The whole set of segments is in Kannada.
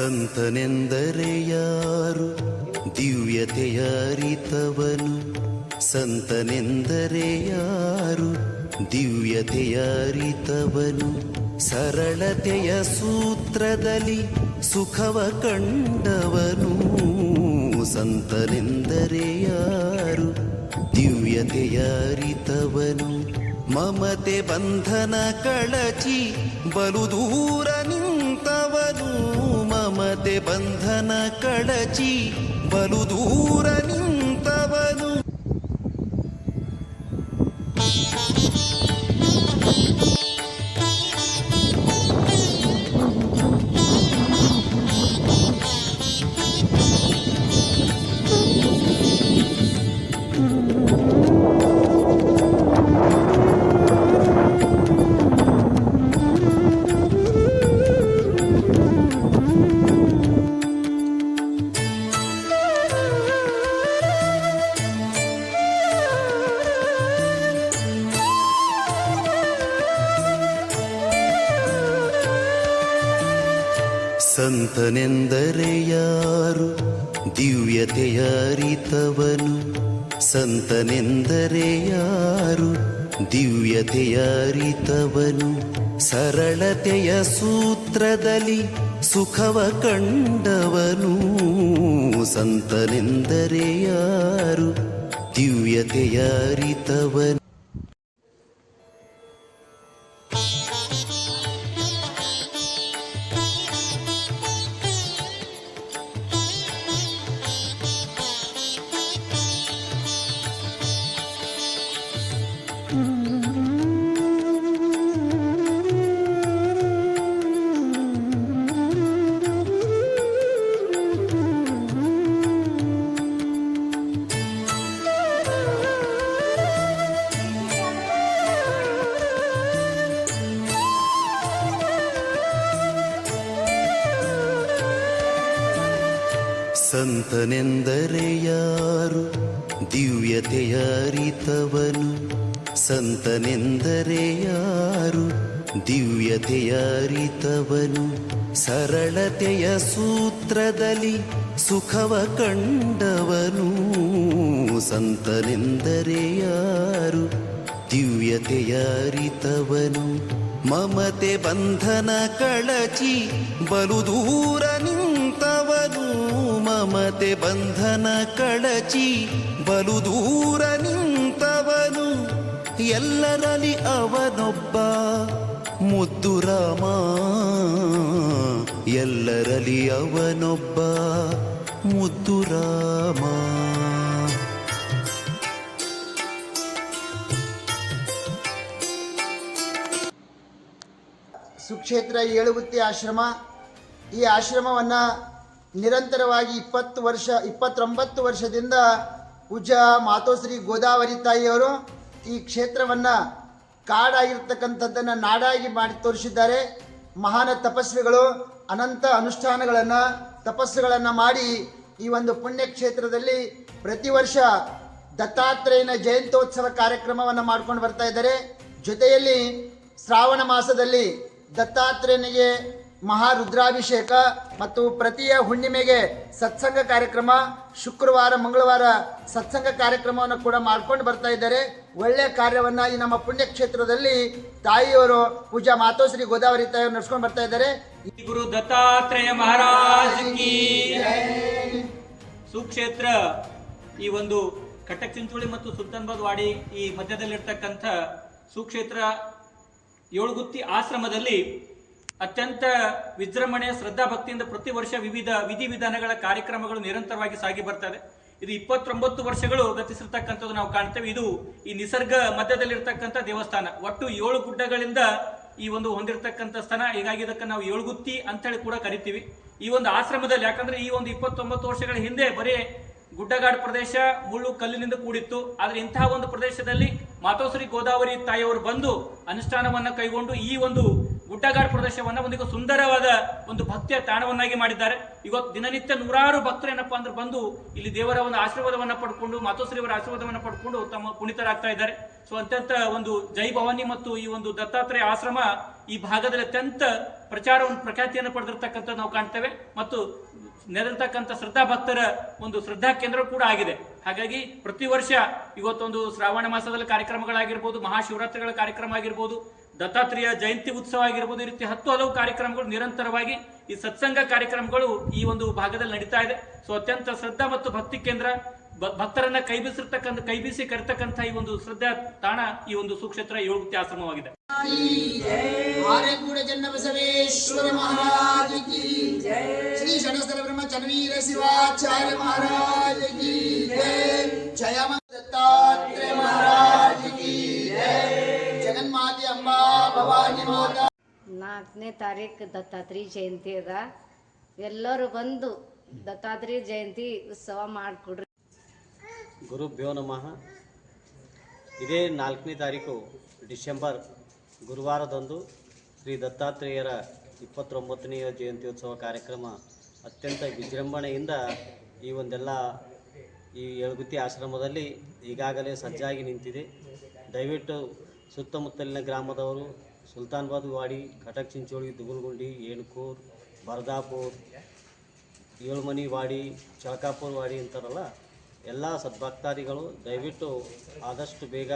ಸಂತನೆಂದರೆ ಯಾರು ದಿವ್ಯತೆಯ ಅರಿತವನು ಸಂತನೆಂದರೆ ಯಾರು ದಿವ್ಯತೆಯ ಅರಿತವನು ಸರಳತೆಯ ಸೂತ್ರದಲ್ಲಿ ಸುಖವ ಕಂಡವನು. ಸಂತನೆಂದರೆ ಯಾರು ದಿವ್ಯತೆಯ ಅರಿತವನು ಮಮತೆ ಬಂಧನ ಕಳಚಿ ಬಲು ದೂರ ಮಮತೆ ಬಂಧನ ಕಳಚಿ ಬಲು ದೂರ ನಿಂತವನು ಸಂತನೆಂದರೆ ಯಾರು ದಿವ್ಯತೆಯ ಅರಿತವನು ಸಂತನೆಂದರೆ ಯಾರು ದಿವ್ಯತೆಯ ಅರಿತವನು ಸರಳತೆಯ ಸೂತ್ರದಲ್ಲಿ ಸುಖವ ಕಂಡವನು. ಸಂತನೆಂದರೆ ಯಾರು ದಿವ್ಯತೆಯ ಅರಿತವನು ಸಂತನೆಂದರೆ ಯಾರು ದಿವ್ಯತೆಯ ಅರಿತವನು ಸಂತನೆಂದರೆ ಯಾರು ದಿವ್ಯತೆಯ ಸರಳತೆಯ ಸೂತ್ರದಲ್ಲಿ ಸುಖವ ಕಂಡವನು. ಸಂತನೆಂದರೆ ಯಾರು ದಿವ್ಯತೆಯ ಮಮತೆ ಬಂಧನ ಕಳಚಿ ಬಲು ದೂರ ನಿಂತವನು ಮಮತೆ ಬಂಧನ ಕಳಚಿ ಬಲು ದೂರ ನಿಂತವನು. ಎಲ್ಲರಲ್ಲಿ ಅವನೊಬ್ಬ ಮುದ್ದು ರಾಮ. ಎಲ್ಲರಲ್ಲಿ ಅವನೊಬ್ಬ ಮುದ್ದು ರಾಮ. ಸುಕ್ಷೇತ್ರ ಏಳುಗುತ್ತಿ ಆಶ್ರಮ, ಈ ಆಶ್ರಮವನ್ನು ನಿರಂತರವಾಗಿ ಇಪ್ಪತ್ತು ವರ್ಷ, ಇಪ್ಪತ್ತೊಂಬತ್ತು ವರ್ಷದಿಂದ ಪೂಜ ಮಾತೋಶ್ರೀ ಗೋದಾವರಿ ತಾಯಿಯವರು ಈ ಕ್ಷೇತ್ರವನ್ನು ಕಾಡಾಗಿರ್ತಕ್ಕಂಥದ್ದನ್ನು ನಾಡಾಗಿ ಮಾಡಿ ತೋರಿಸಿದ್ದಾರೆ. ಮಹಾನ ತಪಸ್ವಿಗಳು, ಅನಂತ ಅನುಷ್ಠಾನಗಳನ್ನು, ತಪಸ್ಸುಗಳನ್ನು ಮಾಡಿ ಈ ಒಂದು ಪುಣ್ಯ ಕ್ಷೇತ್ರದಲ್ಲಿ ಪ್ರತಿ ವರ್ಷ ದತ್ತಾತ್ರೇಯನ ಜಯಂತ್ಯೋತ್ಸವ ಕಾರ್ಯಕ್ರಮವನ್ನು ಮಾಡ್ಕೊಂಡು ಬರ್ತಾ ಇದ್ದಾರೆ. ಜೊತೆಯಲ್ಲಿ ಶ್ರಾವಣ ಮಾಸದಲ್ಲಿ ದತ್ತಾತ್ರೇಯನಿಗೆ ಮಹಾರುದ್ರಾಭಿಷೇಕ ಮತ್ತು ಪ್ರತಿಯ ಹುಣ್ಣಿಮೆಗೆ ಸತ್ಸಂಗ ಕಾರ್ಯಕ್ರಮ, ಶುಕ್ರವಾರ, ಮಂಗಳವಾರ ಸತ್ಸಂಗ ಕಾರ್ಯಕ್ರಮವನ್ನು ಕೂಡ ಮಾಡ್ಕೊಂಡು ಬರ್ತಾ ಇದ್ದಾರೆ. ಒಳ್ಳೆಯ ಕಾರ್ಯವನ್ನು ಈ ನಮ್ಮ ಪುಣ್ಯಕ್ಷೇತ್ರದಲ್ಲಿ ತಾಯಿಯವರು ಪೂಜಾ ಮಾತೋಶ್ರೀ ಗೋದಾವರಿ ತಾಯಿಯವರು ನಡೆಸ್ಕೊಂಡು ಬರ್ತಾ ಇದ್ದಾರೆ. ಗುರು ದತ್ತಾತ್ರೇಯ ಮಹಾರಾಜ್ ಸುಕ್ಷೇತ್ರ ಈ ಒಂದು ಕಟಕ್ ಚಿಂಚೋಳಿ ಮತ್ತು ಸುಲ್ತಾನ್ ವಾಡಿ ಈ ಮಧ್ಯದಲ್ಲಿರ್ತಕ್ಕಂಥ ಸುಕ್ಷೇತ್ರ ಏಳುಗುತ್ತಿ ಆಶ್ರಮದಲ್ಲಿ ಅತ್ಯಂತ ವಿಜೃಂಭಣೆ ಶ್ರದ್ಧಾ ಭಕ್ತಿಯಿಂದ ಪ್ರತಿ ವರ್ಷ ವಿವಿಧ ವಿಧಿವಿಧಾನಗಳ ಕಾರ್ಯಕ್ರಮಗಳು ನಿರಂತರವಾಗಿ ಸಾಗಿ ಬರ್ತದೆ ಇದು. ಇಪ್ಪತ್ತೊಂಬತ್ತು ವರ್ಷಗಳು ಗತಿಸಿರ್ತಕ್ಕಂಥದ್ದು ನಾವು ಕಾಣ್ತೇವೆ. ಇದು ಈ ನಿಸರ್ಗ ಮಧ್ಯದಲ್ಲಿರ್ತಕ್ಕಂಥ ದೇವಸ್ಥಾನ. ಒಟ್ಟು ಏಳು ಗುಡ್ಡಗಳಿಂದ ಈ ಒಂದು ಹೊಂದಿರತಕ್ಕಂಥ ಸ್ಥಾನ. ಹೀಗಾಗಿ ಇದಕ್ಕೆ ನಾವು ಏಳುಗುತ್ತಿ ಅಂತೇಳಿ ಕೂಡ ಕರಿತೀವಿ. ಈ ಒಂದು ಆಶ್ರಮದಲ್ಲಿ ಯಾಕಂದ್ರೆ ಈ ಒಂದು ಇಪ್ಪತ್ತೊಂಬತ್ತು ವರ್ಷಗಳ ಹಿಂದೆ ಬರೀ ಗುಡ್ಡಗಾಡು ಪ್ರದೇಶ, ಮುಳ್ಳು ಕಲ್ಲಿನಿಂದ ಕೂಡಿತ್ತು. ಆದರೆ ಇಂತಹ ಒಂದು ಪ್ರದೇಶದಲ್ಲಿ ಮಾತೋಶ್ರೀ ಗೋದಾವರಿ ತಾಯಿಯವರು ಬಂದು ಅನುಷ್ಠಾನವನ್ನು ಕೈಗೊಂಡು ಈ ಒಂದು ಗುಡ್ಡಗಾಡು ಪ್ರದೇಶವನ್ನ ಒಂದಿಗೂ ಸುಂದರವಾದ ಒಂದು ಭಕ್ತಿಯ ತಾಣವನ್ನಾಗಿ ಮಾಡಿದ್ದಾರೆ. ಇವತ್ತು ದಿನನಿತ್ಯ ನೂರಾರು ಭಕ್ತರು ಏನಪ್ಪಾ ಅಂದ್ರೆ ಬಂದು ಇಲ್ಲಿ ದೇವರ ಒಂದು ಆಶೀರ್ವಾದವನ್ನ ಪಡ್ಕೊಂಡು ಮಾತೋಶ್ರೀವರ ಆಶೀರ್ವಾದವನ್ನ ಪಡ್ಕೊಂಡು ತಮ್ಮ ಪುಣಿತರಾಗ್ತಾ ಇದ್ದಾರೆ. ಸೊ ಅತ್ಯಂತ ಒಂದು ಜೈ ಭವಾನಿ ಮತ್ತು ಈ ಒಂದು ದತ್ತಾತ್ರೇಯ ಆಶ್ರಮ ಈ ಭಾಗದಲ್ಲಿ ಅತ್ಯಂತ ಪ್ರಚಾರ ಒಂದು ಪ್ರಖ್ಯಾತಿಯನ್ನು ಪಡೆದಿರ್ತಕ್ಕಂಥ ನಾವು ಕಾಣ್ತೇವೆ. ಮತ್ತು ನೆರೆದಿರ್ತಕ್ಕಂಥ ಶ್ರದ್ಧಾ ಭಕ್ತರ ಒಂದು ಶ್ರದ್ಧಾ ಕೇಂದ್ರ ಕೂಡ ಆಗಿದೆ. ಹಾಗಾಗಿ ಪ್ರತಿ ವರ್ಷ ಇವತ್ತೊಂದು ಶ್ರಾವಣ ಮಾಸದಲ್ಲಿ ಕಾರ್ಯಕ್ರಮಗಳಾಗಿರ್ಬೋದು, ಮಹಾಶಿವರಾತ್ರಿಗಳ ಕಾರ್ಯಕ್ರಮ ಆಗಿರ್ಬೋದು ದತ್ತಾತ್ರೇಯ ಜಯಂತಿ ಉತ್ಸವ ಆಗಿರ್ಬೋದು, ಈ ರೀತಿ ಹತ್ತು ಹಲವು ಕಾರ್ಯಕ್ರಮಗಳು ನಿರಂತರವಾಗಿ ಈ ಸತ್ಸಂಗ ಕಾರ್ಯಕ್ರಮಗಳು ಈ ಒಂದು ಭಾಗದಲ್ಲಿ ನಡೀತಾ ಇದೆ. ಸೊ ಅತ್ಯಂತ ಶ್ರದ್ಧಾ ಮತ್ತು ಭಕ್ತಿ ಕೇಂದ್ರ ಭಕ್ತರನ್ನ ಕೈ ಬೀಸಿರ್ತಕ್ಕಂಥ ಕೈ ಬೀಸಿ ಕರೆತಕ್ಕಂಥ ಈ ಒಂದು ಶ್ರದ್ಧಾ ತಾಣ, ಈ ಒಂದು ಸುಕ್ಷೇತ್ರ ಏಳುಗುತ್ತಿ ಆಶ್ರಮವಾಗಿದೆ. ಶ್ರೀ ಮಹಾರಾಜ ನಾಲ್ಕನೇ ತಾರೀಕು ದತ್ತಾತ್ರಿ ಜಯಂತಿ ಅದ. ಎಲ್ಲರೂ ಬಂದು ದತ್ತಾತ್ರಿ ಜಯಂತಿ ಉತ್ಸವ ಮಾಡಿಕೊಡ್ರಿ. ಗುರುಭ್ಯೋ ನಮಃ. ಇದೇ ನಾಲ್ಕನೇ ತಾರೀಕು ಡಿಸೆಂಬರ್ ಗುರುವಾರದಂದು ಶ್ರೀ ದತ್ತಾತ್ರೇಯರ ಇಪ್ಪತ್ತೊಂಬತ್ತನೆಯ ಉತ್ಸವ ಕಾರ್ಯಕ್ರಮ ಅತ್ಯಂತ ವಿಜೃಂಭಣೆಯಿಂದ ಈ ಒಂದೆಲ್ಲ ಈ ಯಳಗುತ್ತಿ ಆಶ್ರಮದಲ್ಲಿ ಈಗಾಗಲೇ ಸಜ್ಜಾಗಿ ನಿಂತಿದೆ. ದಯವಿಟ್ಟು ಸುತ್ತಮುತ್ತಲಿನ ಗ್ರಾಮದವರು ಸುಲ್ತಾನ್ಬಾದ್ ವಾಡಿ, ಕಟಕ್ ಚಿಂಚೋಳಿ ದುಗುಲ್ಗುಂಡಿ ಏಣ್ಕೂರ್, ಬರ್ದಾಪುರ್, ಏಳುಮನಿ ವಾಡಿ, ಚಳಕಾಪುರ್ ವಾಡಿ ಅಂತಾರಲ್ಲ, ಎಲ್ಲ ಸದ್ಭಕ್ತಾದಿಗಳು ದಯವಿಟ್ಟು ಆದಷ್ಟು ಬೇಗ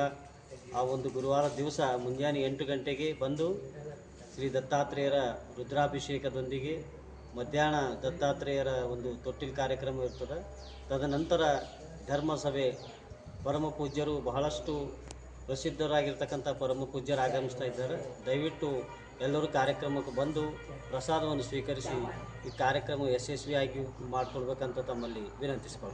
ಆ ಒಂದು ಗುರುವಾರ ದಿವಸ ಮುಂಜಾನೆ ಎಂಟು ಗಂಟೆಗೆ ಬಂದು ಶ್ರೀ ದತ್ತಾತ್ರೇಯರ ರುದ್ರಾಭಿಷೇಕದೊಂದಿಗೆ ಮಧ್ಯಾಹ್ನ ದತ್ತಾತ್ರೇಯರ ಒಂದು ತೊಟ್ಟಿಲ್ ಕಾರ್ಯಕ್ರಮ ಇರ್ತದೆ. ತದನಂತರ ಧರ್ಮಸಭೆ ಪರಮ ಪೂಜ್ಯರು ಬಹಳಷ್ಟು ಪ್ರಸಿದ್ಧರಾಗಿರ್ತಕ್ಕಂಥ ಪರಮ ಪೂಜ್ಯರು ಆಗಮಿಸ್ತಾ ಇದ್ದಾರೆ. ದಯವಿಟ್ಟು ಎಲ್ಲರೂ ಕಾರ್ಯಕ್ರಮಕ್ಕೆ ಬಂದು ಪ್ರಸಾದವನ್ನು ಸ್ವೀಕರಿಸಿ ಈ ಕಾರ್ಯಕ್ರಮ ಯಶಸ್ವಿಯಾಗಿ ಮಾಡಿಕೊಡ್ಬೇಕಂತ ತಮ್ಮಲ್ಲಿ ವಿನಂತಿಸಿಕೊಳ್ಳಿ